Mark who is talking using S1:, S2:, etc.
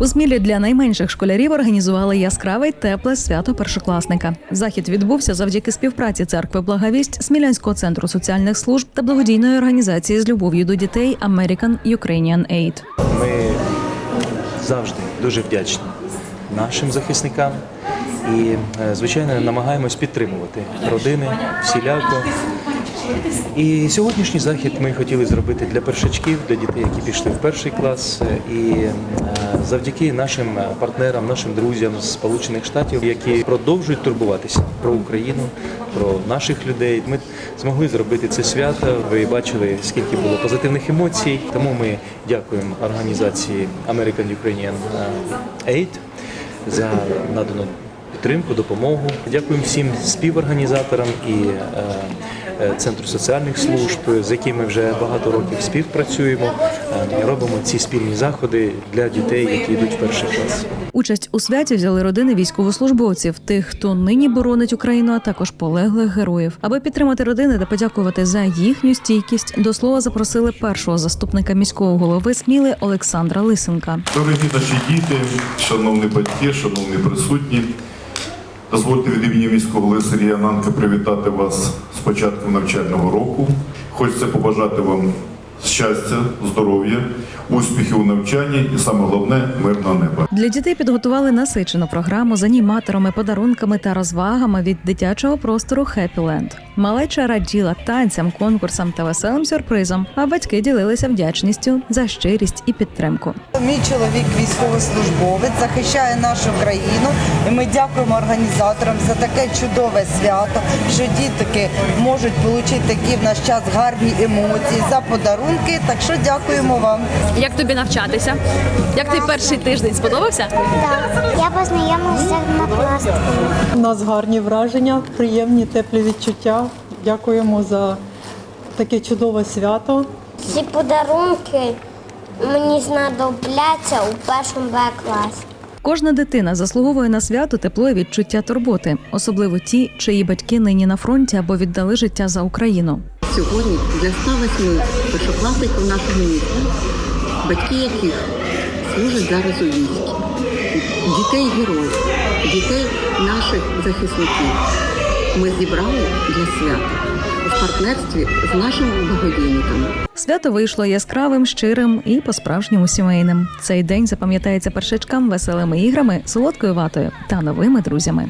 S1: У Смілі для найменших школярів організували яскраве тепле свято першокласника. Захід відбувся завдяки співпраці церкви Благовість, Смілянського центру соціальних служб та благодійної організації з любов'ю до дітей American Ukrainian Aid.
S2: Ми завжди дуже вдячні нашим захисникам і, е, звичайно, намагаємось підтримувати родини всіляко. І сьогоднішній захід ми хотіли зробити для першачків, для дітей, які пішли в перший клас. І е, завдяки нашим партнерам, нашим друзям з Сполучених Штатів, які продовжують турбуватися про Україну, про наших людей. Ми змогли зробити це свято. Ви бачили, скільки було позитивних емоцій. Тому ми дякуємо організації American Ukrainian е, Aid за надану підтримку, допомогу. Дякуємо всім співорганізаторам і е, Центру соціальних служб, з якими вже багато років співпрацюємо. Е, Робимо ці спільні заходи для дітей, які йдуть в перший клас.
S1: Участь у святі взяли родини військовослужбовців, тих, хто нині боронить Україну, а також полеглих героїв. Аби підтримати родини та подякувати за їхню стійкість, до слова запросили першого заступника міського голови Сміли Олександра Лисенка.
S3: Дорогі наші діти, шановні батьки, шановні присутні, дозвольте від імені міського голови Сергія Нанка привітати вас з початку навчального року. Хочеться побажати вам щастя, здоров'я, успіхів у навчанні і саме головне мирного неба.
S1: Для дітей підготували насичену програму з аніматорами, подарунками та розвагами від дитячого простору Хеппіленд. Малеча раділа танцям, конкурсам та веселим сюрпризом, а батьки ділилися вдячністю за щирість і підтримку.
S4: Мій чоловік військовослужбовець захищає нашу країну, і ми дякуємо організаторам за таке чудове свято, що дітки можуть отримати такі в наш час гарні емоції за подарунки. Так що дякуємо вам.
S5: Як тобі навчатися? Як тобі перший тиждень сподобався?
S6: Так, я познайомилася з однокласниками.
S7: У нас гарні враження, приємні, теплі відчуття. Дякуємо за таке чудове свято.
S6: Ці подарунки мені знадобляться у першому Б класі.
S1: Кожна дитина заслуговує на свято тепло і відчуття турботи, особливо ті, чиї батьки нині на фронті або віддали життя за Україну.
S8: Сьогодні для 108 першокласників нашого міста, батьки яких служать зараз у війську, дітей героїв, дітей наших захисників, ми зібрали для свята в партнерстві з нашими благодійниками.
S1: Свято вийшло яскравим, щирим і по-справжньому сімейним. Цей день запам'ятається першачкам веселими іграми, солодкою ватою та новими друзями.